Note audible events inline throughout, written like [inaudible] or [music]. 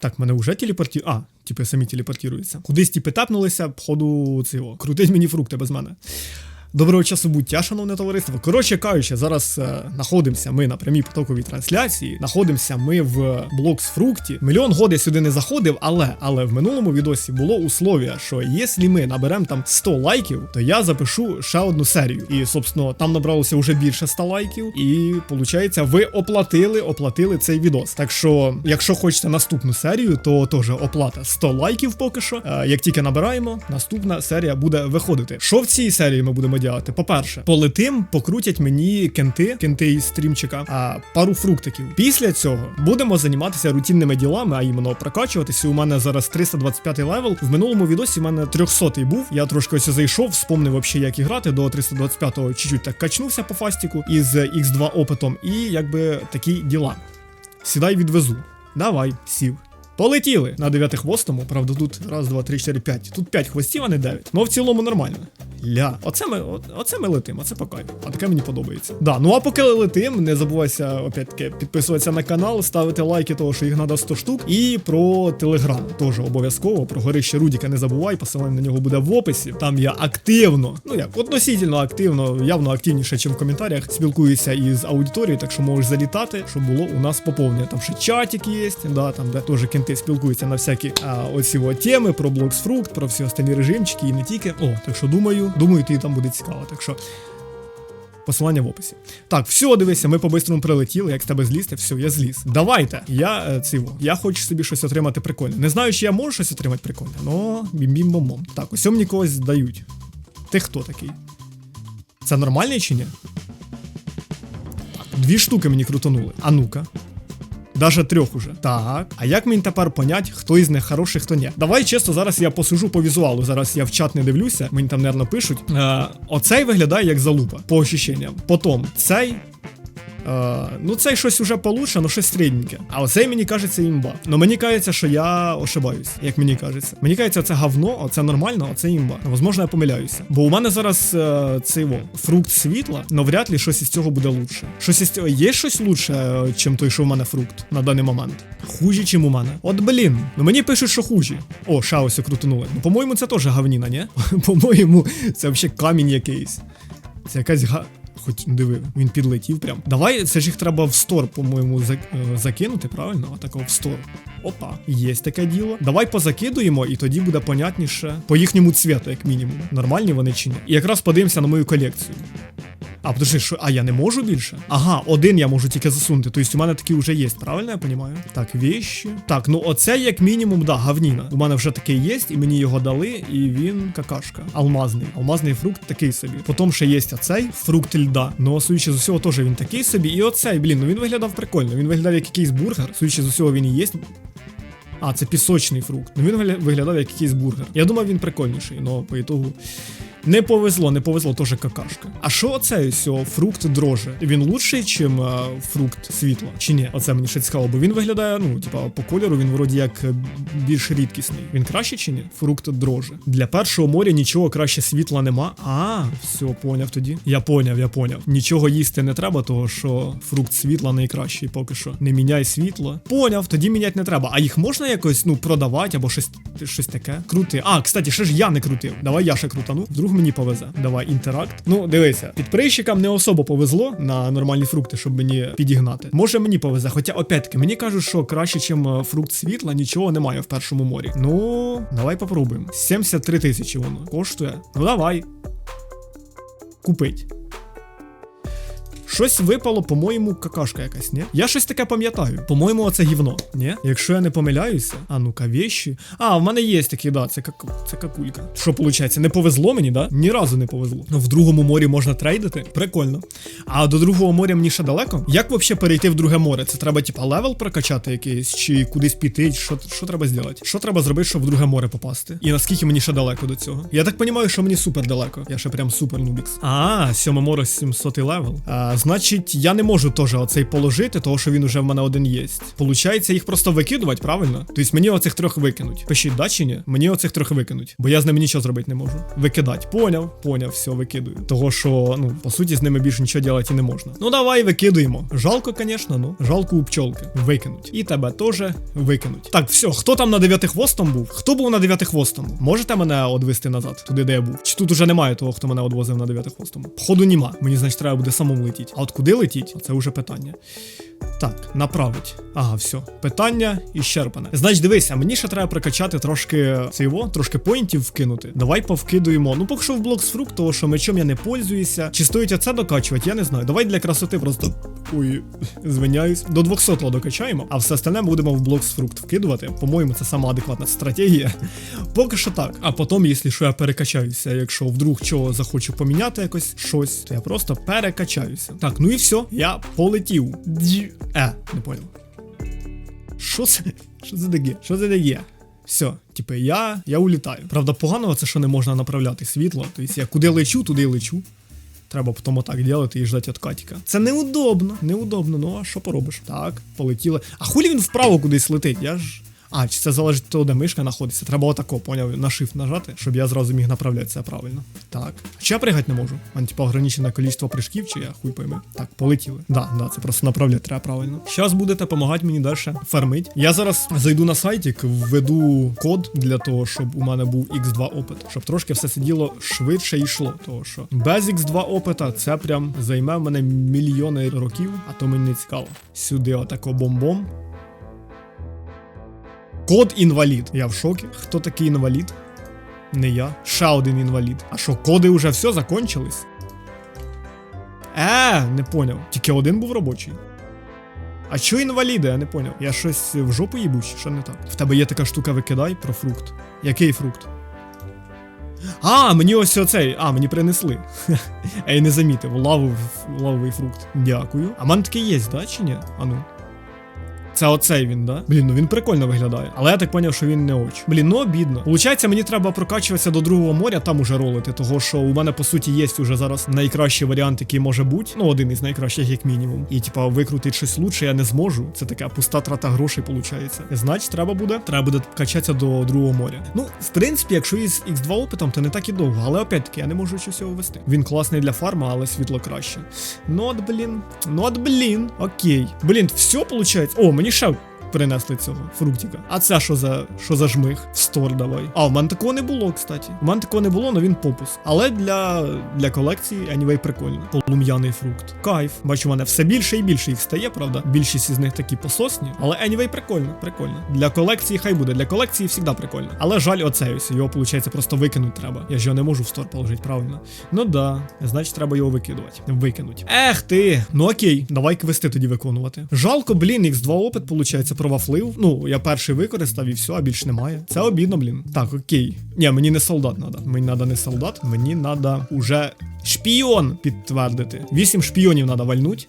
Так, мене вже телепортів. А, типи самі телепортуються. Кудись типи тапнулися, походу цього. Крутить мені фрукти без мене. Доброго часу буття, шановне товариство. Коротше кажучи, зараз е, знаходимося ми на прямій потоковій трансляції. Знаходимося ми в Блокс Фрукті. Мільйон год я сюди не заходив, але але в минулому відосі було условія, що якщо ми наберемо там 100 лайків, то я запишу ще одну серію. І, собственно, там набралося вже більше 100 лайків. І виходить, ви оплатили, оплатили цей відос. Так що, якщо хочете наступну серію, то теж оплата 100 лайків поки що. Е, як тільки набираємо, наступна серія буде виходити. Що в цій серії ми будемо діяти? По-перше, полетим, покрутять мені кенти, кенти із стрімчика, а пару фруктиків. Після цього будемо займатися рутинними ділами, а іменно прокачуватися. У мене зараз 325 левел. В минулому відосі в мене 300 був. Я трошки ось зайшов, вспомнив вообще, як і грати. До 325-го чуть-чуть так качнувся по фастіку із X2 опитом, і якби такі діла. Сідай відвезу. Давай, сів. Полетіли на дев'ятихвостому, правда, тут раз, два, три, чотири, п'ять. Тут п'ять хвостів, а не дев'ять. Ну в цілому нормально. Ля, оце ми, оце ми летимо, оце по кайфу. А таке мені подобається. Да, ну а поки летим, не забувайся опять-таки підписуватися на канал, ставити лайки, того що їх треба 100 штук. І про телеграм теж обов'язково. Про горище Рудіка не забувай, посилання на нього буде в описі. Там я активно, ну як относительно активно, явно активніше, ніж в коментарях, спілкуюся із аудиторією, так що можеш залітати, щоб було у нас поповнення. Там ще чатик є, да, там де теж кенти спілкуються на всякі а, оці от теми про блоксфрукт, про всі останні режимчики і не тільки. О, так що думаю, думаю, тобі там буде цікаво. Так що. Посилання в описі. Так, все, дивися, ми по-бистрому прилетіли, як з тебе злізти, все, я зліз. Давайте. Я е, циво. Я хочу собі щось отримати прикольне. Не знаю, чи я можу щось отримати прикольне, но бім-бім-бом-бом. Так, ось мені когось дають. Ти хто такий? Це нормальний чи ні? Дві штуки мені крутонули. А ну-ка. Даже трьох уже. Так. А як мені тепер понять, хто із них хороший, хто ні? Давай чесно, зараз я посижу по візуалу. Зараз я в чат не дивлюся. Мені там, нервно пишуть. Е, оцей виглядає як залупа, по ощущенням. Потім цей. Е, ну, цей щось уже получше, ну щось середненьке. А оцей мені кажеться імба. Ну мені кажеться, що я ошибаюсь, як мені кажеться. Мені кажеться, це говно, оце нормально, а це імба. Ну, Возможно, я помиляюся. Бо у мене зараз е, цей во, фрукт світла, но вряд ли щось із цього буде лучше. Щось із цього є щось лучше, е, чим той, що в мене фрукт на даний момент. Хужі, чим у мене. От блін, ну мені пишуть, що хужі. О, шаусю крутанули. Ну, по-моєму, це теж говніна, ні? [laughs] По-моєму, це взагалі камінь якийсь. Це якась га. Хоч диви, він підлетів прям. Давай, це ж їх треба в стор, по-моєму, е, закинути, правильно? Отако в стор. Опа, є таке діло. Давай позакидуємо, і тоді буде понятніше по їхньому цвіту, як мінімум. Нормальні вони чи ні. І якраз подивимося на мою колекцію. А, подожди, що, а я не можу більше? Ага, один я можу тільки засунути. Тобто у мене такі вже є, правильно я розумію? Так, вещі. Так, ну оце як мінімум, да, гавніна. У мене вже такий є, і мені його дали, і він какашка. Алмазний. Алмазний фрукт такий собі. Потім ще є оцей фрукт льда. Ну, судячи з усього, теж він такий собі. І оцей, блін, ну він виглядав прикольно. Він виглядав як якийсь бургер. Судячи з усього, він і є. А, це пісочний фрукт. Ну він виглядав як якийсь бургер. Я думав, він прикольніший, але по ітогу. Не повезло, не повезло, теж какашка. А що оце ось фрукт дроже? Він лучший, чим е, фрукт світла? Чи ні? Оце мені ще цікаво, бо він виглядає, ну, типа, по кольору він вроді як е, більш рідкісний. Він краще чи ні? Фрукт дроже. Для першого моря нічого краще світла нема. А, все, поняв тоді. Я поняв, я поняв. Нічого їсти не треба, того що фрукт світла найкращий поки що. Не міняй світло. Поняв, тоді міняти не треба. А їх можна якось ну продавати або щось, щось таке? Крути. А, кстати, ще ж я не крутив. Давай я ще крутану. Вдруг мені повезе. Давай інтеракт. Ну, дивися, підприщикам не особо повезло на нормальні фрукти, щоб мені підігнати. Може мені повезе, хоча опять-таки мені кажуть, що краще, чим е, фрукт світла, нічого немає в першому морі. Ну, давай попробуємо. 73 тисячі воно коштує. Ну давай. Купить. Щось випало, по-моєму, какашка якась, ні? Я щось таке пам'ятаю. По-моєму, оце гівно, ні? Якщо я не помиляюся, а ну-ка, вещі. А, в мене є такі, да, це как... це какулька. Що виходить? Не повезло мені, да? Ні разу не повезло. Ну, в другому морі можна трейдити. Прикольно. А до другого моря мені ще далеко. Як взагалі перейти в друге море? Це треба, типа, левел прокачати якийсь, чи кудись піти? Що, що треба зробити? Що треба зробити, щоб в друге море попасти? І наскільки мені ще далеко до цього? Я так розумію, що мені супер далеко. Я ще прям супер нубікс. А, сьоме море 700 левел. А, значить, я не можу теж оцей положити, того що він уже в мене один є. Получається, їх просто викидувати, правильно? Тобто мені оцих трьох викинуть. Пишіть, да чи ні? Мені оцих трьох викинуть, бо я з ними нічого зробити не можу. Викидать. Поняв, поняв, все, викидую. Того, що, ну, по суті, з ними більше нічого робити і не можна. Ну давай викидуємо. Жалко, звісно, ну. Жалко у пчолки. Викинуть. І тебе теж викинуть. Так, все, хто там на дев'ятихвостом був? Хто був на дев'ятихвостому? Можете мене одвести назад, туди, де я був? Чи тут уже немає того, хто мене одвозив на дев'ятихвостому? Походу нема. Мені, значить, треба буде самому летіти. А от куди летіть? Це вже питання. Так, направить. Ага, все. Питання іщерпане. Значить, дивися, мені ще треба прокачати трошки цього, трошки поінтів вкинути. Давай повкидуємо. Ну, поки що в блок з фрукт, того що мечом я не пользуюся. Чи стоїть оце докачувати, я не знаю. Давай для красоти просто. Ой, звиняюсь. До 200 докачаємо, а все остальне будемо в блок з фрукт вкидувати. По-моєму, це сама адекватна стратегія. Поки що так. А потім, якщо що, я перекачаюся, якщо вдруг чого захочу поміняти якось щось, то я просто перекачаюся. Так, ну і все, я полетів. Дзю. Е, не понял. Що це? Що це таке? Що це таке? Все, типу, я, я улітаю. Правда, погано це, що не можна направляти світло. Тобто я куди лечу, туди й лечу. Треба потім отак робити і ждати від катіка. Це неудобно, неудобно, ну а що поробиш? Так, полетіли. А хулі він вправо кудись летить? Я ж. А, чи це залежить від того, де мишка знаходиться? Треба отако, поняв, на shift нажати, щоб я зразу міг направляти це правильно. Так. А чи я пригати не можу? Мене, типа, ограничене кількість прыжків, чи я хуй пойми. Так, полетіли. Да, да, це просто направляти треба правильно. Зараз будете допомагати мені далі фармить. Я зараз зайду на сайтик, введу код для того, щоб у мене був X2 опит, щоб трошки все сиділо швидше йшло. Того що без X2 опита це прям займе в мене мільйони років, а то мені не цікаво. Сюди отако бомбом. Код інвалід. Я в шокі. Хто такий інвалід? Не я. Ще один інвалід. А що, коди вже все закончились? Е, не поняв. Тільки один був робочий. А що інваліди, я не поняв. Я щось в жопу їбу, чи що не так? В тебе є така штука викидай про фрукт. Який фрукт? А, мені ось оцей. А, мені принесли. [laughs] Ей, не замітив. Лавов, лавовий фрукт. Дякую. А в мене такий є, да, чи ні? А ну. Це оцей він, да? Блін, ну він прикольно виглядає. Але я так поняв, що він не очень. Блін, ну обідно. Получається, мені треба прокачуватися до другого моря, там уже ролити, того що у мене по суті є уже зараз найкращий варіант, який може бути. Ну, один із найкращих, як мінімум. І типа викрутити щось лучше я не зможу. Це така пуста трата грошей, виходить. Значить, треба буде. Треба буде качатися до другого моря. Ну, в принципі, якщо із X2 опитом, то не так і довго. Але опять-таки я не можу щось його вести. Він класний для фарма, але світло краще. Ну от, блін. Ну от, блін. Окей. Блін, все виходить. О, мені ще принесли цього фруктика. А це що за що за жмих? В стор давай. А, в мене такого не було, кстати. У мене такого не було, але він попуск. Але для для колекції anyway, прикольно. Полум'яний фрукт. Кайф. Бачу, у мене все більше і більше їх стає, правда. Більшість із них такі пососні. Але anyway, прикольно, прикольно. Для колекції хай буде. Для колекції завжди прикольно. Але жаль, оцей ось. Його, виходить, просто викинути треба. Я ж його не можу в стор положити, правильно. Ну да, значить, треба його викидувати. Викинуть. Ех ти. Ну окей, давай квести тоді виконувати. Жалко, блін, X2 опит, виходить, провафлив. Ну, я перший використав і все, а більше немає. Це обідно, блін. Так, окей. Ні, мені не солдат надо. Мені надо не солдат, мені надо уже шпіон підтвердити. Вісім шпіонів надо вальнуть.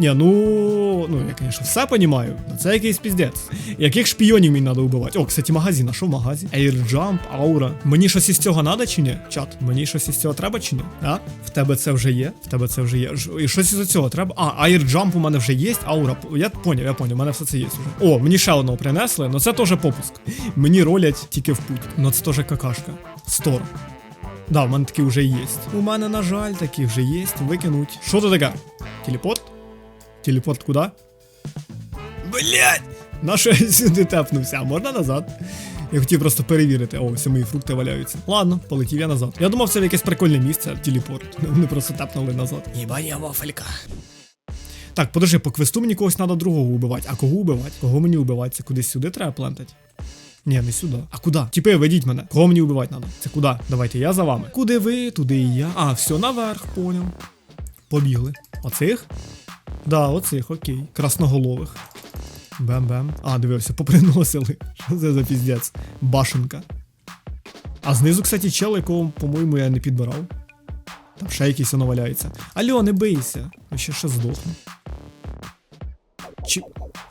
Ні, ну, ну, я, звісно, все понімаю. але Це якийсь піздець. Яких шпіонів мені треба вбивати? О, кстати, магазин, а що в магазі? Airjump, аура. Мені щось із цього треба чи ні? Чат, мені щось із цього треба чи ні? А? В тебе це вже є? В тебе це вже є. І щось із цього треба. А, Airjump у мене вже є, аура. Я поняв, я поняв, у мене все це є вже. О, мені ще одного принесли, ну це теж попуск. Мені ролять тільки в путь. Ну це теж какашка. Стор. Да, в мене такі вже є. У мене, на жаль, такі вже є. Викинуть. Що це таке? Телепорт? Телепорт куда? Блять! На що я сюди тепнувся? А можна назад? Я хотів просто перевірити. О, ось мої фрукти валяються. Ладно, полетів я назад. Я думав, це якесь прикольне місце, телепорт. [laughs] Вони просто тепнули назад. Єбаня вафелька. Так, подожди, по квесту мені когось треба другого убивати. А кого убивати? Кого мені убивати? Це кудись сюди треба плентати? Ні, не сюди. А куди? Типи, ведіть мене. Кого мені убивати треба? Це куди? Давайте я за вами. Куди ви, туди і я. А, все, наверх, поняв. Побігли. Оцих? Да, оцих, окей. Красноголових. Бем-бем. А, дивився, поприносили. Що це за піздець? Башенка. А знизу, кстати, чел, якого, по-моєму, я не підбирав. Там ще якийсь воно валяється. Алло, не бийся. Я ще ще здохну. Чи...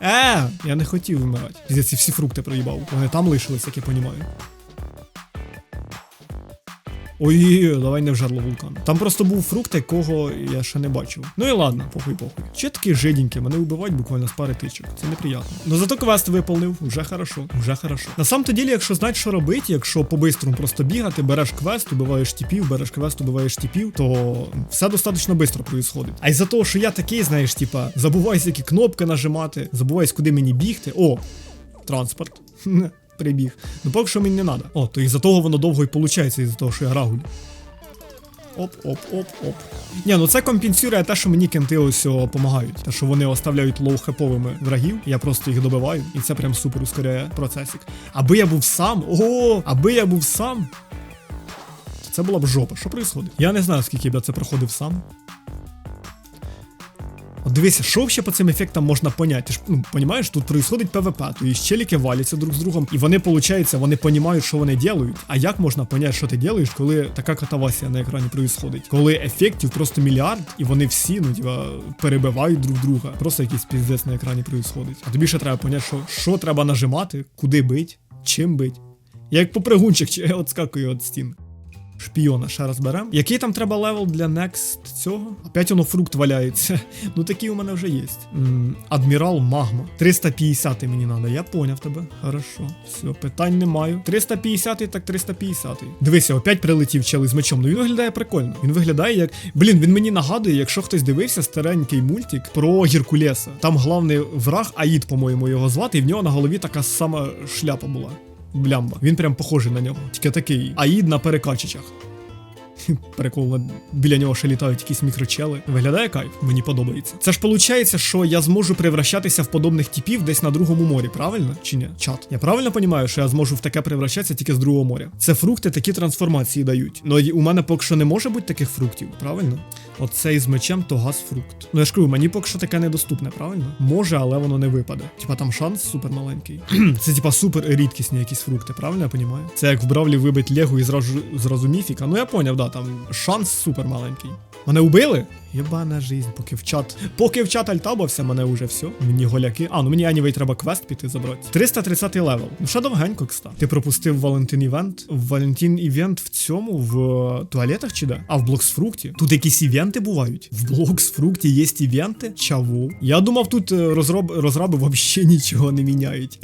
Е, я не хотів вмирати. Ці всі фрукти проїбав. Вони там лишились, як я понімаю. Ой, давай не в жерло вулкану. Там просто був фрукт, якого я ще не бачив. Ну і ладно, похуй похуй. Чи такі жиденькі, мене вбивають буквально з пари тичок. Це неприємно. Ну зато квест виповнив, вже хорошо, вже хорошо. На самом ділі, якщо знати, що робити, якщо по-бистрому просто бігати, береш квест, убиваєш тіпів, береш квест, убиваєш тіпів, то все достатньо швидко происходить. А із-за того, що я такий, знаєш, типа, забуваюсь, які кнопки нажимати, забуваюсь, куди мені бігти. О, транспорт. [laughs] Прибіг. Ну поки що мені не треба. О, то із-за того воно довго і виходить, із-за того, що я рагуль. Оп, оп, оп, оп. Ні, ну це компенсує те, що мені кенти ось допомагають. Те, що вони оставляють лоу-хеповими врагів, я просто їх добиваю, і це прям супер ускоряє процесик. Аби я був сам, ого, аби я був сам. Це була б жопа. Що відбувається? Я не знаю, скільки я це проходив сам. От дивися, що ще по цим ефектам можна поняти? Ж ну, понімаєш, тут происходить ПВП, то є челіки валяться друг з другом, і вони, виходить, вони понімають, що вони делають. А як можна поняти, що ти делаєш, коли така катавасія на екрані происходить? Коли ефектів просто мільярд, і вони всі, ну тіба, перебивають друг друга. Просто якийсь піздець на екрані происходить. А тобі ще треба поняти, що, що треба нажимати, куди бить, чим бить. Я як попригунчик, чи [laughs] я от скакую від стін. Шпіона ще раз берем. Який там треба левел для next цього? Опять воно фрукт валяється. [laughs] Ну такий у мене вже є. Адмірал Магма. 350 мені треба, я поняв тебе. Хорошо. Все, питань не маю. 350 так 350. Дивися, опять прилетів чели з мечом. Ну він виглядає прикольно. Він виглядає як. Блін, він мені нагадує, якщо хтось дивився старенький мультик про Геркулеса. Там головний враг Аїд, по-моєму, його звати, і в нього на голові така сама шляпа була. Блямба. Він прям похожий на нього. Тільки такий. Аїд на перекачичах. [laughs] Прикол, біля нього ще літають якісь мікрочели. Виглядає кайф, мені подобається. Це ж виходить, що я зможу превращатися в подобних типів десь на другому морі, правильно? Чи ні? Чат. Я правильно розумію, що я зможу в таке превращатися тільки з другого моря. Це фрукти такі трансформації дають. Ну у мене поки що не може бути таких фруктів, правильно? Оцей з мечем то газ фрукт. Ну я ж кажу, мені поки що таке недоступне, правильно? Може, але воно не випаде. Типа там шанс супер маленький. [clears throat] Це типа супер рідкісні якісь фрукти, правильно я розумію? Це як в Бравлі вибить Легу і зразу зразу міфіка. Ну я поняв, да, там шанс супер маленький. Мене убили? Єбана жизнь, поки в чат. Поки в чат альтабався, мене уже все. Мені голяки. А, ну мені анівей треба квест піти забрати. 330 левел. Ну ще довгенько, кста. Ти пропустив Валентин івент. Валентин івент в цьому, в туалетах чи де? А в Блоксфрукті. Тут якісь івенти бувають. В Блоксфрукті є івенти? Чаву. Я думав, тут е, розроб... розраби взагалі нічого не міняють.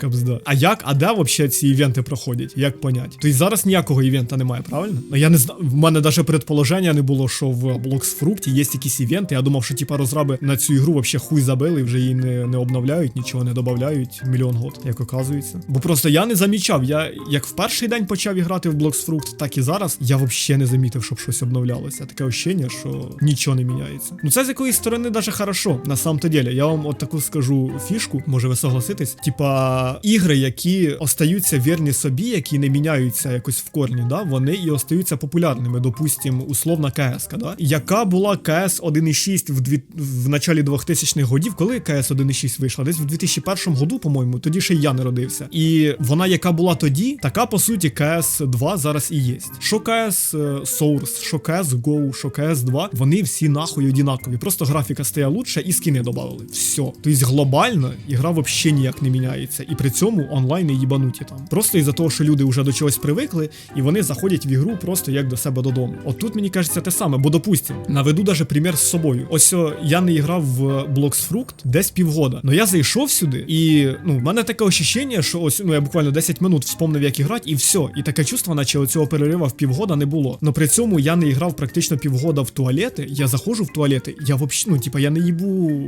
Кабзда. А як, а де взагалі ці івенти проходять? Як понять? Тобто зараз ніякого івента немає, правильно? Ну я не знаю. В мене навіть предположення не було, що в Блоксфрукті є якісь івенти. Я думав, що типа розраби на цю ігру взагалі хуй забили, вже її не, не обновляють, нічого не додають. Мільйон год, як оказується. Бо просто я не замічав. Я як в перший день почав іграти в Блоксфрукт, так і зараз я взагалі не замітив, щоб щось обновлялося. Таке ощущення, що нічого не міняється. Ну це з якоїсь сторони даже хорошо. На самом то ділі. Я вам от таку скажу фішку, може ви согласитесь. Типа ігри, які остаються вірні собі, які не міняються якось в корні, да, вони і остаються популярними. Допустим, условна КС, да? яка була КС 1.6 в, дві... в началі 2000-х годів, коли КС 1.6 вийшла? Десь в 2001 году, по-моєму, тоді ще я не родився. І вона, яка була тоді, така по суті КС 2 зараз і є. Що КС Source, що КС Go, що КС 2, вони всі нахуй одинакові. Просто графіка стає лучше і скини додали. Все. Тобто глобально ігра взагалі ніяк не міняється. І при цьому онлайн їбануті там. Просто із-за того, що люди вже до чогось привикли, і вони заходять в ігру просто як до себе додому. От тут мені кажеться те саме, бо допустим, наведу даже примір з собою. Ось о, я не грав в Blocks Fruit десь півгода. Но я зайшов сюди, і ну, в мене таке ощущення, що ось ну я буквально 10 минут вспомнив, як іграти, і все. І таке чувство, наче оцього перерива в півгода не було. Но при цьому я не грав практично півгода в туалети. Я заходжу в туалети, я взагалі, ну типа я не їбу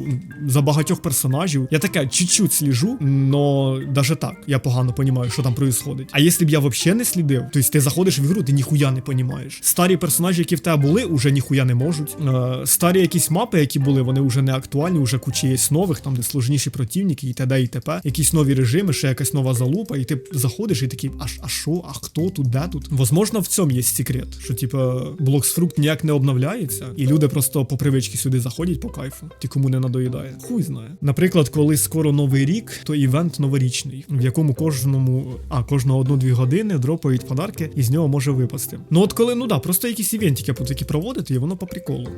за багатьох персонажів. Я таке чуть-чуть сліжу, но даже так, я погано розумію, що там происходить. А якщо б я взагалі не слідив, то ти заходиш в ігру, ти ніхуя не розумієш. Старі персонажі, які в тебе були, уже ніхуя не можуть. Е, старі якісь мапи, які були, вони вже не актуальні, вже куча є нових, там де сложніші противники, і т.д. і т.п. Якісь нові режими, ще якась нова залупа, і ти заходиш і такий, а, а що, а хто тут, де тут? Возможно, в цьому є секрет, що типа блоксфрукт ніяк не обновляється, і люди просто по привичці сюди заходять по кайфу. Ті, кому не надоїдає. Хуй знає. Наприклад, коли скоро новий рік, то івент новорічний. в якому кожному, а кожного одну-дві години дропають подарки, і з нього може випасти. Ну от коли, ну да, просто якісь івентики по такі проводити, і воно по.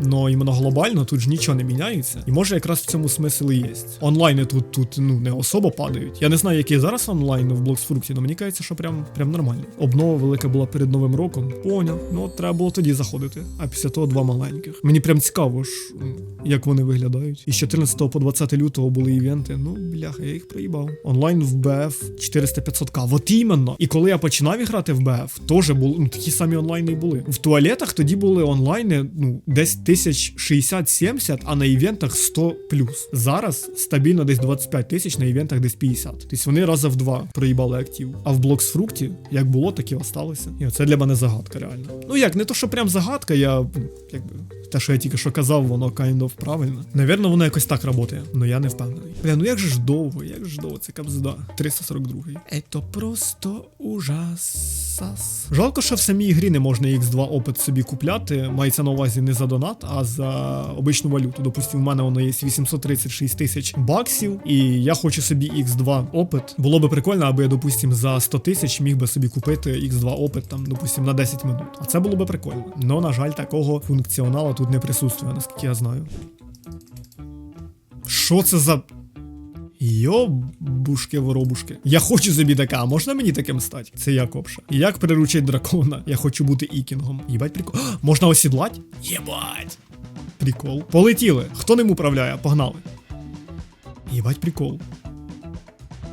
Но іменно глобально тут ж нічого не міняється. І може якраз в цьому смисл і є. Онлайни тут, тут ну не особо падають. Я не знаю, які зараз онлайн в блоксфрукті, але мені кажеться, що прям, прям нормально. Обнова велика була перед новим роком. Поняв. Ну от треба було тоді заходити. А після того два маленьких. Мені прям цікаво ж, як вони виглядають. І з 14 по 20 лютого були івенти. Ну, бляха, я їх проїбав. Онлайн в БФ 400-500к. Вот іменно. І коли я починав грати в БФ, теж були ну, такі самі онлайни і були. В туалетах тоді були онлайни, ну, десь тисяч 60-70, а на івентах 100 плюс. Зараз стабільно десь 25 тисяч, на івентах десь 50. Тобто вони раза в два проїбали актив. А в блоксфрукті, як було, так і осталося. І це для мене загадка, реально. Ну як, не то, що прям загадка, я якби. Те, що я тільки що казав, воно kind of правильно. Навірно, воно якось так працює, але я не впевнений. Бля, ну як же ж довго, як же ж довго, це кабзда. 342. Ето просто ужасас. Жалко, що в самій грі не можна X2 опит собі купляти. Мається на увазі не за донат, а за обичну валюту. Допустим, в мене воно є 836 тисяч баксів, і я хочу собі X2 опит. Було би прикольно, аби я, допустим, за 100 тисяч міг би собі купити X2 опит, там, допустим, на 10 минут. А це було би прикольно. Но, на жаль, такого функціоналу тут не присутствує, наскільки я знаю. Що це за. Йобушки воробушки. Я хочу собі таке, а можна мені таким стати? Це як обша. Як приручить дракона? Я хочу бути ікінгом. Єбать прикол. [gasps] Можна осідлать? Єбать. Прикол. Полетіли. Хто ним управляє? Погнали. Єбать прикол.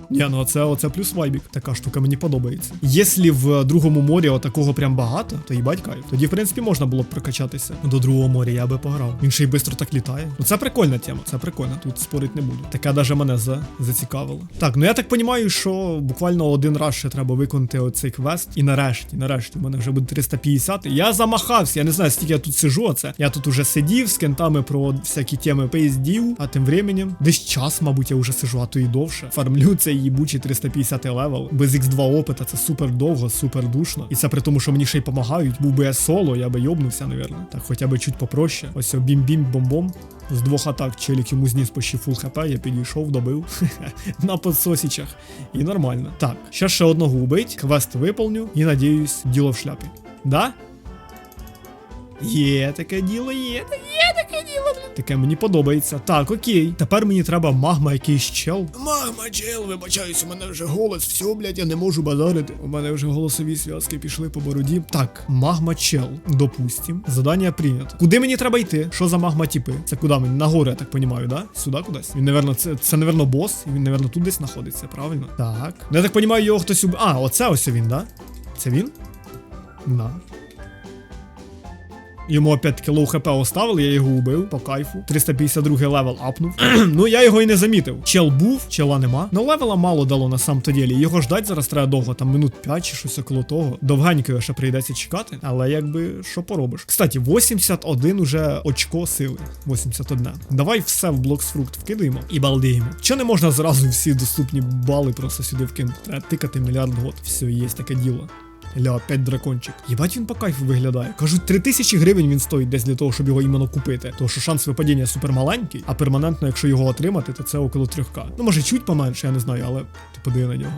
Ні, ну це оце плюс вайбік. Така штука мені подобається. Якщо в другому морі отакого прям багато, то їбать кайф. Тоді, в принципі, можна було б прокачатися. До другого моря я би пограв. Він ще й швидко так літає. Ну це прикольна тема, це прикольно. Тут спорить не буду. Така даже мене за... зацікавила. Так, ну я так розумію, що буквально один раз ще треба виконати оцей квест. І нарешті, нарешті, у мене вже буде 350. Я замахався. Я не знаю, скільки я тут сижу. Оце. Я тут уже сидів з кентами про всякі теми поїздів, а тим временем десь час, мабуть, я вже сижу, а то і довше. Фармлю цей їбучий 350 левел. Без X2 опита це супер довго, супер душно. І це при тому, що мені ще й допомагають. Був би я соло, я би йобнувся, навірно. Так, хоча б чуть попроще. Ось бім-бім-бом-бом. З двох атак челік йому зніс почти фул хп, я підійшов, добив [laughs] на подсосічах. І нормально. Так, ще ще одного убить, квест виповню і надіюсь, діло в шляпі. Да? Є таке діло, є, таке. Таке мені подобається. Так, окей. Тепер мені треба магма якийсь чел. Магма чел, вибачаюсь, у мене вже голос, все, блядь, я не можу базарити. У мене вже голосові зв'язки пішли по бороді. Так, магма чел, допустим. Задання прийнято. Куди мені треба йти? Що за магма типи? Це куди мені? Нагору, я так понімаю, да? Сюди кудись. Він, наверно, це, це, наверно, бос, він, наверно, тут десь знаходиться, правильно? Так. Ну, Я так понімаю, його хтось уб... А, оце ось він, да? Це він? Да. Йому опять-таки лоу хп оставили, я його убив по кайфу. 352 левел апнув. [clears throat] ну я його і не замітив. Чел був, чела нема. Ну левела мало дало на самом то ділі. Його ждать зараз треба довго, там минут 5 чи щось около того. Довгенько його ще прийдеться чекати, але якби що поробиш. Кстати, 81 уже очко сили. 81. Давай все в блоксфрукт вкидаємо і балдіємо. Чи не можна зразу всі доступні бали просто сюди вкинути? Треба тикати мільярд год. Все, є таке діло. Ля, опять дракончик. Єбать він по кайфу виглядає. Кажуть, 3000 гривень він стоїть десь для того, щоб його іменно купити. Тому що шанс випадіння супермаленький, а перманентно, якщо його отримати, то це около 3К. Ну може чуть поменше, я не знаю, але ти подиви на нього.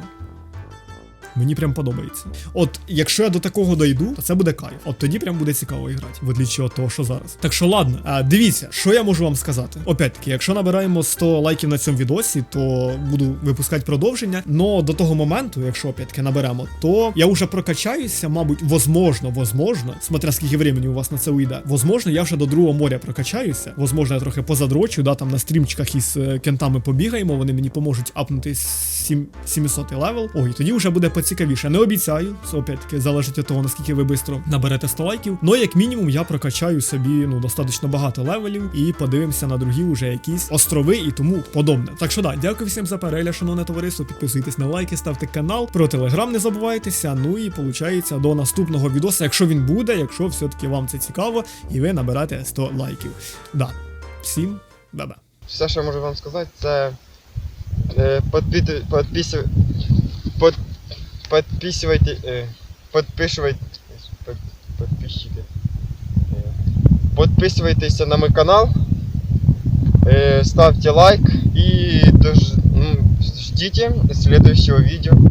Мені прям подобається. От, якщо я до такого дойду, то це буде кайф. От тоді прям буде цікаво грати, в отличие від того, що зараз. Так що ладно, а, дивіться, що я можу вам сказати. Опять-таки, якщо набираємо 100 лайків на цьому відосі, то буду випускати продовження. Но до того моменту, якщо опять-таки наберемо, то я вже прокачаюся, мабуть, возможно, возможно, смотря скільки времени у вас на це уйде. Возможно, я вже до другого моря прокачаюся. Возможно, я трохи позадрочу, да, там на стрімчиках із е, кентами побігаємо, вони мені поможуть апнути 7, 700 левел. Ой, тоді вже буде поцікавіше. Не обіцяю, це опять-таки залежить від того, наскільки ви швидко наберете 100 лайків. Ну, як мінімум, я прокачаю собі ну достатньо багато левелів і подивимося на другі вже якісь острови і тому подобне. Так що да, дякую всім за перегляд, шановне товариство. Підписуйтесь на лайки, ставте канал. Про телеграм не забувайтеся. Ну і получається до наступного відоса, якщо він буде, якщо все-таки вам це цікаво, і ви наберете 100 лайків. Да. Всім баба. Все, що я можу вам сказати, це е, подпіти- подписуй- под, подписывайте, е, подписывайте, под, подписчики. Е, Подписывайтеся на мой канал, е, ставте лайк і дож, ну, ждите следующего видео.